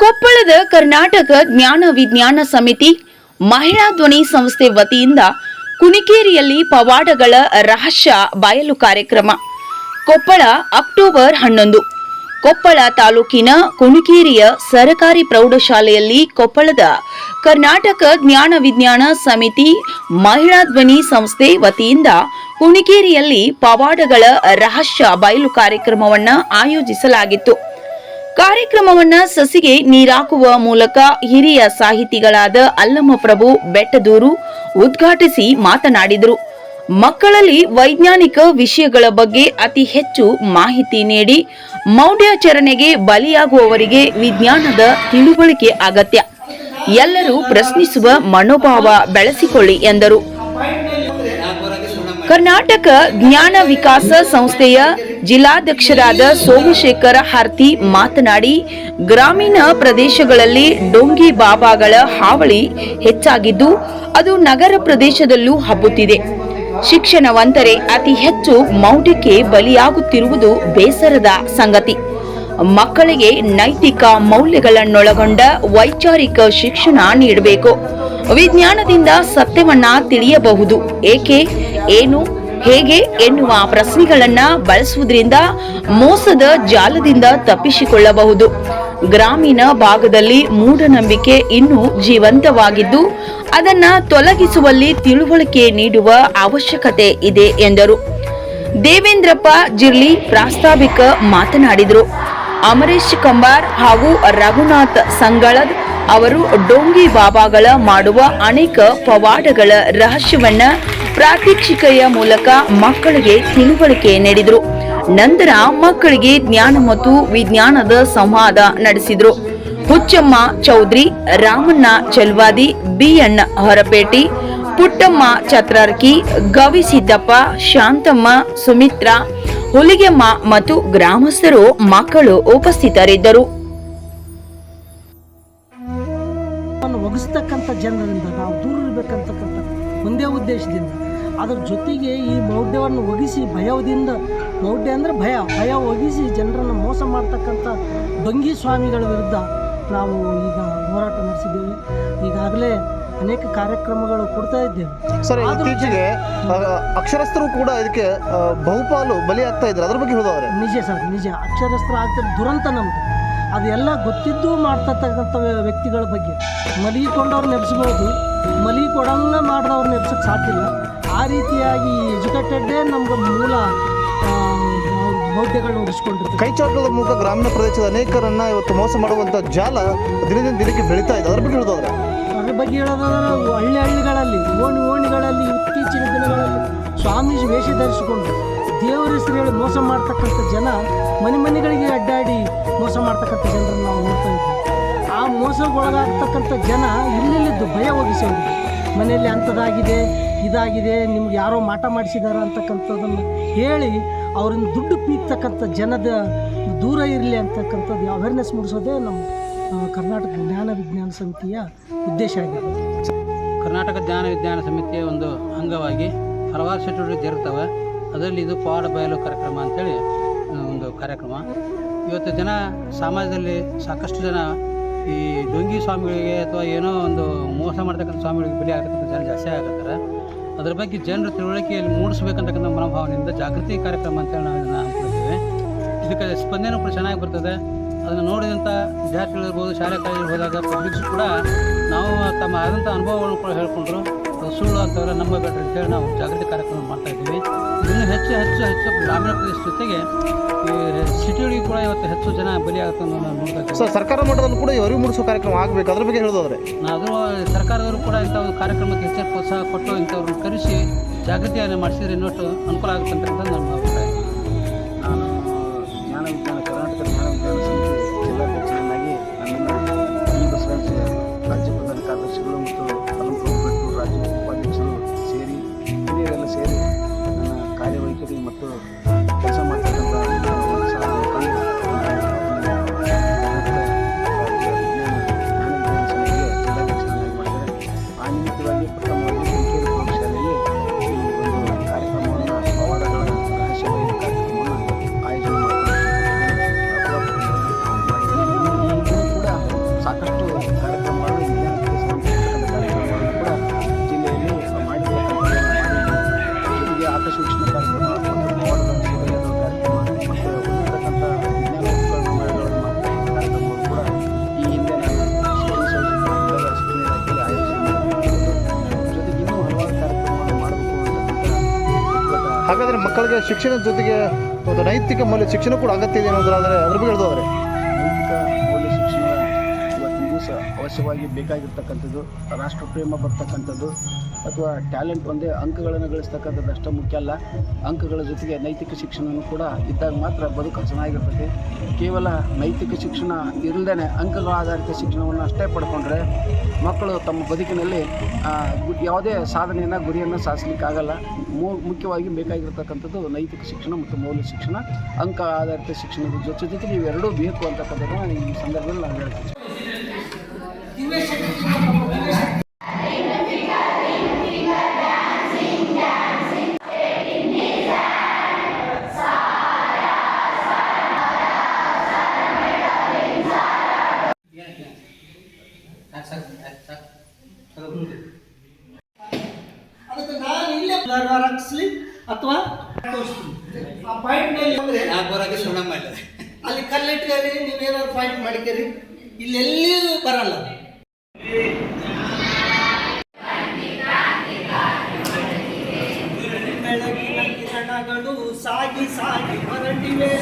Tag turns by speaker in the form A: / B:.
A: ಕೊಪ್ಪಳದ ಕರ್ನಾಟಕ ಜ್ಞಾನ ವಿಜ್ಞಾನ ಸಮಿತಿ ಮಹಿಳಾ ಧ್ವನಿ ಸಂಸ್ಥೆ ವತಿಯಿಂದ ಕುಣಿಕೇರಿಯಲ್ಲಿ ಪವಾಡಗಳ ರಹಸ್ಯ ಬಯಲು ಕಾರ್ಯಕ್ರಮ. ಕೊಪ್ಪಳ, ಅಕ್ಟೋಬರ್ ಹನ್ನೊಂದು. ಕೊಪ್ಪಳ ತಾಲೂಕಿನ ಕುಣಿಕೇರಿಯ ಸರಕಾರಿ ಪ್ರೌಢಶಾಲೆಯಲ್ಲಿ ಕೊಪ್ಪಳದ ಕರ್ನಾಟಕ ಜ್ಞಾನ ವಿಜ್ಞಾನ ಸಮಿತಿ ಮಹಿಳಾ ಧ್ವನಿ ಸಂಸ್ಥೆ ವತಿಯಿಂದ ಕುಣಿಕೇರಿಯಲ್ಲಿ ಪವಾಡಗಳ ರಹಸ್ಯ ಬಯಲು ಕಾರ್ಯಕ್ರಮವನ್ನು ಆಯೋಜಿಸಲಾಗಿತ್ತು. ಕಾರ್ಯಕ್ರಮವನ್ನ ಸಸಿಗೆ ನೀರಾಕುವ ಮೂಲಕ ಹಿರಿಯ ಸಾಹಿತಿಗಳಾದ ಅಲ್ಲಮಪ್ರಭು ಬೆಟ್ಟದೂರು ಉದ್ಘಾಟಿಸಿ ಮಾತನಾಡಿದರು. ಮಕ್ಕಳಲ್ಲಿ ವೈಜ್ಞಾನಿಕ ವಿಷಯಗಳ ಬಗ್ಗೆ ಅತಿ ಹೆಚ್ಚು ಮಾಹಿತಿ ನೀಡಿ ಮೌಢ್ಯಾಚರಣೆಗೆ ಬಲಿಯಾಗುವವರಿಗೆ ವಿಜ್ಞಾನದ ತಿಳುವಳಿಕೆ ಅಗತ್ಯ. ಎಲ್ಲರೂ ಪ್ರಶ್ನಿಸುವ ಮನೋಭಾವ ಬೆಳೆಸಿಕೊಳ್ಳಿ ಎಂದರು. ಕರ್ನಾಟಕ ಜ್ಞಾನ ವಿಕಾಸ ಸಂಸ್ಥೆಯ ಜಿಲ್ಲಾಧ್ಯಕ್ಷರಾದ ಸೋಮಶೇಖರ ಹಾರ್ತಿ ಮಾತನಾಡಿ, ಗ್ರಾಮೀಣ ಪ್ರದೇಶಗಳಲ್ಲಿ ಡೊಂಗಿ ಬಾಬಾಗಳ ಹಾವಳಿ ಹೆಚ್ಚಾಗಿದ್ದು, ಅದು ನಗರ ಪ್ರದೇಶದಲ್ಲೂ ಹಬ್ಬುತ್ತಿದೆ. ಶಿಕ್ಷಣವಂತರೆ, ಅತಿ ಹೆಚ್ಚು ಮೌಢ್ಯಕ್ಕೆ ಬಲಿಯಾಗುತ್ತಿರುವುದು ಬೇಸರದ ಸಂಗತಿ. ಮಕ್ಕಳಿಗೆ ನೈತಿಕ ಮೌಲ್ಯಗಳನ್ನೊಳಗೊಂಡ ವೈಚಾರಿಕ ಶಿಕ್ಷಣ ನೀಡಬೇಕು. ವಿಜ್ಞಾನದಿಂದ ಸತ್ಯವನ್ನ ತಿಳಿಯಬಹುದು. ಏಕೆ? ಏನು? ಹೇಗೆ ಎನ್ನುವ ಪ್ರಶ್ನೆಗಳನ್ನ ಬಳಸುವುದರಿಂದ ಮೋಸದ ಜಾಲದಿಂದ ತಪ್ಪಿಸಿಕೊಳ್ಳಬಹುದು. ಗ್ರಾಮೀಣ ಭಾಗದಲ್ಲಿ ಮೂಢನಂಬಿಕೆ ಇನ್ನೂ ಜೀವಂತವಾಗಿದ್ದು, ಅದನ್ನ ತೊಲಗಿಸುವಲ್ಲಿ ತಿಳುವಳಿಕೆ ನೀಡುವ ಅವಶ್ಯಕತೆ ಇದೆ ಎಂದರು. ದೇವೇಂದ್ರಪ್ಪ ಜಿರ್ಲಿ ಪ್ರಾಸ್ತಾವಿಕ ಮಾತನಾಡಿದರು. ಅಮರೇಶ್ ಕಂಬಾರ್ ಹಾಗೂ ರಘುನಾಥ್ ಸಂಗಳದ್ ಅವರು ಡೋಂಗಿ ಬಾಬಾಗಳ ಮಾಡುವ ಅನೇಕ ಪವಾಡಗಳ ರಹಸ್ಯವನ್ನ ಪ್ರಾತ್ಯಕ್ಷಿಕೆಯ ಮೂಲಕ ಮಕ್ಕಳಿಗೆ ತಿಳುವಳಿಕೆ ನೀಡಿದರು. ನಂತರ ಮಕ್ಕಳಿಗೆ ಜ್ಞಾನ ಮತ್ತು ವಿಜ್ಞಾನದ ಸಂವಾದ ನಡೆಸಿದರು. ಹುಚ್ಚಮ್ಮ ಚೌಧರಿ, ರಾಮಣ್ಣ ಚಲ್ವಾದಿ ಬಿಎನ್ ಹೊರಪೇಟಿ, ಪುಟ್ಟಮ್ಮ ಚತ್ರಾರ್ಕಿ ಗವಿಸಿದ್ದಪ್ಪ ಶಾಂತಮ್ಮ ಸುಮಿತ್ರಾ, ಹುಲಿಗೆಮ್ಮ ಮತ್ತು ಗ್ರಾಮಸ್ಥರು ಮಕ್ಕಳು ಉಪಸ್ಥಿತರಿದ್ದರು.
B: ಒಗಿಸ್ತಕ್ಕಂಥ ಜನರಿಂದ ನಾವು ದೂರ ಇರಬೇಕಂತಕ್ಕಂಥ ಒಂದೇ ಉದ್ದೇಶದಿಂದ ಅದರ ಜೊತೆಗೆ ಈ ಮೌಢ್ಯವನ್ನು ಒಗಿಸಿ ಭಯದಿಂದ ಮೌಢ್ಯ ಅಂದರೆ ಭಯ ಭಯ ಒಗಿಸಿ ಜನರನ್ನು ಮೋಸ ಮಾಡ್ತಕ್ಕಂಥ ಭಂಗಿ ಸ್ವಾಮಿಗಳ ವಿರುದ್ಧ ನಾವು ಈಗ ಹೋರಾಟ ನಡೆಸಿದ್ದೇವೆ. ಈಗಾಗಲೇ ಅನೇಕ ಕಾರ್ಯಕ್ರಮಗಳು ಕೊಡ್ತಾ ಇದ್ದೇವೆ.
C: ಸರ್ ಇತ್ತೀಚೆಗೆ ಅಕ್ಷರಸ್ಥರು ಕೂಡ ಇದಕ್ಕೆ ಬಹುಪಾಲು ಬಲಿಯಾಗ್ತಾ ಇದ್ದಾರೆ. ಅದ್ರ ಬಗ್ಗೆ ಹೇಳೋದಾದ್ರೆ
B: ನಿಜ ಸರ್ ನಿಜ. ಅಕ್ಷರಸ್ತ್ರ ಆಗ್ತದೆ ದುರಂತ ನಮ್ಮದು ಅದೆಲ್ಲ ಗೊತ್ತಿದ್ದು ಮಾಡ್ತಕ್ಕಂಥ ವ್ಯಕ್ತಿಗಳ ಬಗ್ಗೆ. ಮಲಗಿಕೊಂಡವ್ರು ನೆಪ್ಸ್ಬೋದು ಮಲಗಿಕೊಡಂಗ ಮಾಡಿದವ್ರು ನೆನೆಸೋಕ್ಕೆ ಸಾಧ್ಯ ಇಲ್ಲ. ಆ ರೀತಿಯಾಗಿ ಎಜುಕೇಟೆಡ್ಡೇ ನಮ್ಗೆ ಮೂಲ ಮೌಢ್ಯಗಳನ್ನ ಉಳಿಸ್ಕೊಂಡಿರ್ತೀವಿ
C: ಕೈಚಾಟದ ಮೂಲಕ ಗ್ರಾಮೀಣ ಪ್ರದೇಶದ ಅನೇಕರನ್ನ ಇವತ್ತು ಮೋಸ ಮಾಡುವಂತ ಜಾಲ ದಿನದಿಂದ ದಿನಕ್ಕೆ ಬೆಳೀತಾ ಇದೆ. ಅದ್ರ ಬಗ್ಗೆ ಹೇಳೋದಾದ್ರೆ?
B: ಅದ್ರ ಬಗ್ಗೆ ಹೇಳೋದಾದ್ರೆ ಹಳ್ಳಿ ಹಳ್ಳಿಗಳಲ್ಲಿ ಓಣಿ ಓಣಿಗಳಲ್ಲಿ ಇತ್ತೀಚಿನ ದಿನಗಳಲ್ಲಿ ಸ್ವಾಮೀಜಿ ವೇಷ ಧರಿಸಿಕೊಂಡು ದೇವರ ಹೆಸರು ಮೋಸ ಮಾಡ್ತಕ್ಕಂಥ ಜನ ಮನೆ ಮನೆಗಳಿಗೆ ಅಡ್ಡಾಡಿ ಮೋಸ ಮಾಡ್ತಕ್ಕಂಥ ಜನರನ್ನು ನಾವು ನೋಡ್ತಾ ಇದ್ದೀವಿ. ಆ ಮೋಸಗೊಳಗಾಗ್ತಕ್ಕಂಥ ಜನ ಇಲ್ಲಿಲ್ಲಿದ್ದು ಭಯ ಹೋಗಿಸೋದು ಮನೆಯಲ್ಲಿ ಅಂಥದ್ದಾಗಿದೆ, ಇದಾಗಿದೆ, ನಿಮ್ಗೆ ಯಾರೋ ಮಾಟ ಮಾಡಿಸಿದಾರ ಅಂತಕ್ಕಂಥದ್ದನ್ನು ಹೇಳಿ ಅವ್ರನ್ನ ದುಡ್ಡು ಪೀಕ್ತಕ್ಕಂಥ ಜನದ ದೂರ ಇರಲಿ ಅಂತಕ್ಕಂಥದ್ದು ಅವೇರ್ನೆಸ್ ಮೂಡಿಸೋದೇ ನಮ್ಮ ಕರ್ನಾಟಕ ಜ್ಞಾನ ವಿಜ್ಞಾನ ಸಮಿತಿಯ ಉದ್ದೇಶ ಆಗಿದೆ.
D: ಕರ್ನಾಟಕ ಜ್ಞಾನ ವಿಜ್ಞಾನ ಸಮಿತಿಯ ಒಂದು ಅಂಗವಾಗಿ ಹಲವಾರು ಚಟುವಟಿಕೆ ಜರುಗ್ತವೆ. ಅದರಲ್ಲಿ ಇದು ಪಾಡ ಬಯಲು ಕಾರ್ಯಕ್ರಮ ಅಂತೇಳಿ ಒಂದು ಕಾರ್ಯಕ್ರಮ. ಇವತ್ತು ಜನ ಸಮಾಜದಲ್ಲಿ ಸಾಕಷ್ಟು ಜನ ಈ ಡೊಂಗಿ ಸ್ವಾಮಿಗಳಿಗೆ ಅಥವಾ ಏನೋ ಒಂದು ಮೋಸ ಮಾಡ್ತಕ್ಕಂಥ ಸ್ವಾಮಿಗಳಿಗೆ ಬಲಿ ಆಗ್ತಕ್ಕಂಥ ಜನ ಜಾಸ್ತಿ ಆಗತ್ತಾರೆ. ಅದ್ರ ಬಗ್ಗೆ ಜನರ ತಿಳುವಳಿಕೆಯಲ್ಲಿ ಮೂಡಿಸ್ಬೇಕಂತಕ್ಕಂಥ ಮನೋಭಾವನೆಯಿಂದ ಜಾಗೃತಿ ಕಾರ್ಯಕ್ರಮ ಅಂತೇಳಿ ನಾವು ಇದನ್ನು ಇದಕ್ಕೆ ಸ್ಪಂದನೆ ಕೂಡ ಚೆನ್ನಾಗಿ ಬರ್ತದೆ. ಅದನ್ನು ನೋಡಿದಂಥ ವಿದ್ಯಾರ್ಥಿಗಳಿರ್ಬೋದು ಶಾಲೆ ಕಾಲೇಜಿಗೆ ಪಬ್ಲಿಕ್ಸ್ ಕೂಡ ನಾವು ತಮ್ಮ ಆದಂಥ ಅನುಭವಗಳನ್ನು ಕೂಡ ಹೇಳ್ಕೊಂಡ್ರು. ಸುಳ್ಳು ನಮ್ಮ ನಂಬಬೇಡ್ರಿ ಅಂತೇಳಿ ನಾವು ಜಾಗೃತಿ ಕಾರ್ಯಕ್ರಮ ಮಾಡ್ತಾ ಇದ್ದೀವಿ. ಇನ್ನು ಹೆಚ್ಚು ಹೆಚ್ಚು ಹೆಚ್ಚು ಗ್ರಾಮೀಣ ಪ್ರದೇಶ ಜೊತೆಗೆ ಈ ಸಿಟಿಗಳಿಗೆ ಕೂಡ ಇವತ್ತು ಹೆಚ್ಚು ಜನ ಬಲಿಯಾಗುತ್ತೆ ಅನ್ನೋದು ನಾವು ನೋಡ್ತಾ ಇದ್ದೀವಿ.
C: ಸರ್ ಸರ್ಕಾರ ಮಾಡೋದನ್ನು ಕೂಡ ಈ ಅರಿವು ಮೂಡಿಸೋ ಕಾರ್ಯಕ್ರಮ ಆಗಬೇಕು. ಅದ್ರ ಬಗ್ಗೆ ಹೇಳೋದಾದ್ರೆ?
D: ಅದು ಸರ್ಕಾರದವರು ಕೂಡ ಇಂಥ ಒಂದು ಕಾರ್ಯಕ್ರಮಕ್ಕೆ ಹೆಚ್ಚಿನ ಪ್ರೋತ್ಸಾಹ ಕೊಟ್ಟು ಇಂಥವ್ರನ್ನ ಕರೆಸಿ ಜಾಗೃತಿಯನ್ನು ಮಾಡಿಸಿದ್ರೆ ಇನ್ನಷ್ಟು ಅನುಕೂಲ ಆಗುತ್ತೆ ಅಂತ ನಮ್ಮ
E: ಶಿಕ್ಷಣ ಕಾರ್ಯಕ್ರಮ ಹಾಗಾದರೆ
C: ಮಕ್ಕಳಿಗೆ ಶಿಕ್ಷಣದ ಜೊತೆಗೆ ಒಂದು ನೈತಿಕ ಮೌಲ್ಯ ಶಿಕ್ಷಣ ಕೂಡ ಅಗತ್ಯ ಇದೆ ಅನ್ನೋದಾದರೆ ಅದ್ರ ಬಗ್ಗೆ
E: ಹೇಳ್ದವ್ರೆ. ಅವಶ್ಯವಾಗಿ ಬೇಕಾಗಿರ್ತಕ್ಕಂಥದ್ದು, ರಾಷ್ಟ್ರಪ್ರೇಮ ಬರ್ತಕ್ಕಂಥದ್ದು, ಅಥವಾ ಟ್ಯಾಲೆಂಟ್ ಒಂದೇ ಅಂಕಗಳನ್ನು ಗಳಿಸ್ತಕ್ಕಂಥದ್ದು ಅಷ್ಟೇ ಮುಖ್ಯ ಅಲ್ಲ. ಅಂಕಗಳ ಜೊತೆಗೆ ನೈತಿಕ ಶಿಕ್ಷಣವೂ ಕೂಡ ಇದ್ದಾಗ ಮಾತ್ರ ಬದುಕು ಚೆನ್ನಾಗಿರ್ತದೆ ಕೇವಲ ನೈತಿಕ ಶಿಕ್ಷಣ ಇಲ್ಲದೇ ಅಂಕಗಳ ಆಧಾರಿತ ಶಿಕ್ಷಣವನ್ನು ಅಷ್ಟೇ ಪಡ್ಕೊಂಡ್ರೆ ಮಕ್ಕಳು ತಮ್ಮ ಬದುಕಿನಲ್ಲಿ ಯಾವುದೇ ಸಾಧನೆಯನ್ನು ಗುರಿಯನ್ನು ಸಾಧಿಸಲಿಕ್ಕಾಗಲ್ಲ. ಮೂ, ಮುಖ್ಯವಾಗಿ ಬೇಕಾಗಿರ್ತಕ್ಕಂಥದ್ದು ನೈತಿಕ ಶಿಕ್ಷಣ ಮತ್ತು ಮೌಲ್ಯ ಶಿಕ್ಷಣ. ಅಂಕ ಆಧಾರಿತ ಶಿಕ್ಷಣದ ಜೊತೆ ಜೊತೆಗೆ ಇವೆರಡೂ ಬೇಕು ಅಂತಕ್ಕಂಥದ್ದನ್ನು ಈ ಸಂದರ್ಭದಲ್ಲಿ ನಾನು ಹೇಳ್ತೀನಿ.
B: ಅದಕ್ಕೆ ನಾನು ಇಲ್ಲೇ ಹಾಕಿಸ್ಲಿ ಅಥವಾ ಆ ಪಾಯಿಂಟ್ ಮೇಲೆ ಅಂದ್ರೆ ಅಲ್ಲಿ ಕಲ್ಲಿಟ್ಕರಿ ನೀವೇನಾದ್ರು ಪಾಯಿಂಟ್ ಮಾಡಿದ್ದೀರಿ? ಇಲ್ಲೆಲ್ಲಿಯೂ ಬರಲ್ಲ. ಕಿರಣಗಳು ಸಾಗಿ ಸಾಗಿ ಹೊರಟಿವೆ.